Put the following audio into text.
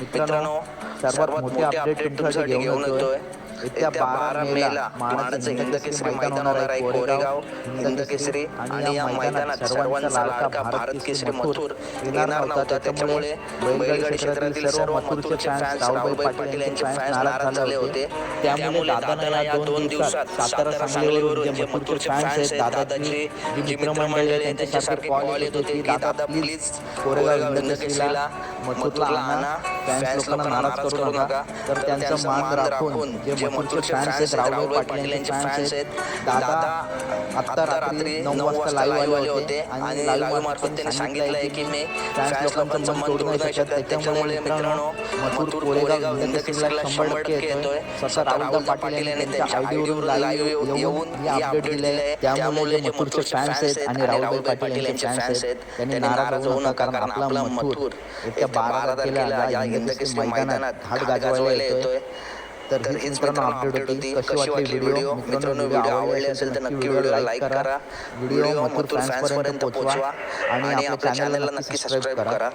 मित्रांनो सर्वात मोठे अपडेट तुमच्यासाठी घेऊन येतोय. येत्या. बारा मेला मानाचं हिंद केसरी मैदान होणार आहे कोरेगाव. हिंद केसरी आणि या मैदानात सर्वांचा लाडका भारत केसरी मथुर. येणार नव्हता त्याच्यामुळे बैलगाडी क्षेत्रातील सर्व मथुरचे फॅन्स राहुलभाई पाटील यांचे फॅन्स नाराज झाले होते. त्यामुळे दादाला या दोन दिवसात सातारा सांगलीवरून जे मथुरचे फॅन्स आहेत दादाची जी मित्रमंडळी त्यांच्यासारखे कॉल येत होते की दादा प्लीज कोरेगाव हिंद केसरीला मथुरला आणा फॅन्स लोकांना नाराज करू नका. तर त्यांचा मान राखून जे मथुरचे फॅन्स आहेत राहुल पाटील यांचे फॅन्स आहेत दादा आत्ता रात्री नऊ वाजता लाईव्ह आले होते आणि लाईव्ह मार्फत त्यांनी सांगितलं आहे की मी फॅन्स लोकांचं मन तोडू नाही शकत. त्याच्यामुळे मित्रांनो मथुर कोरेगाव हिंद केसरीला शंभर टक्के येतोय. स्वतः राहुल पाटील यांनी त्यांच्या आयडीवरून लाईव्ह येऊन ही अपडेट दिले आहे. त्यामुळे जे मथुरचे फॅन्स आहेत आणि राहुल पाटील यांचे फॅन्स आहेत त्यांनी नाराज होऊ नका कारण आपला मथुर बारा तारखेला हिंद केसरी मैदानात हात गाजवायला येतोय. तर हीच मित्रांनो अपडेट होती कशी वाटली व्हिडिओ? मित्रांनो व्हिडिओ आवडले असेल तर नक्की व्हिडिओ लाईक करा. व्हिडिओ मथुर फॅन्स पर्यंत पोहोचवा आणि आपल्या चॅनलला नक्की सबस्क्राईब करा.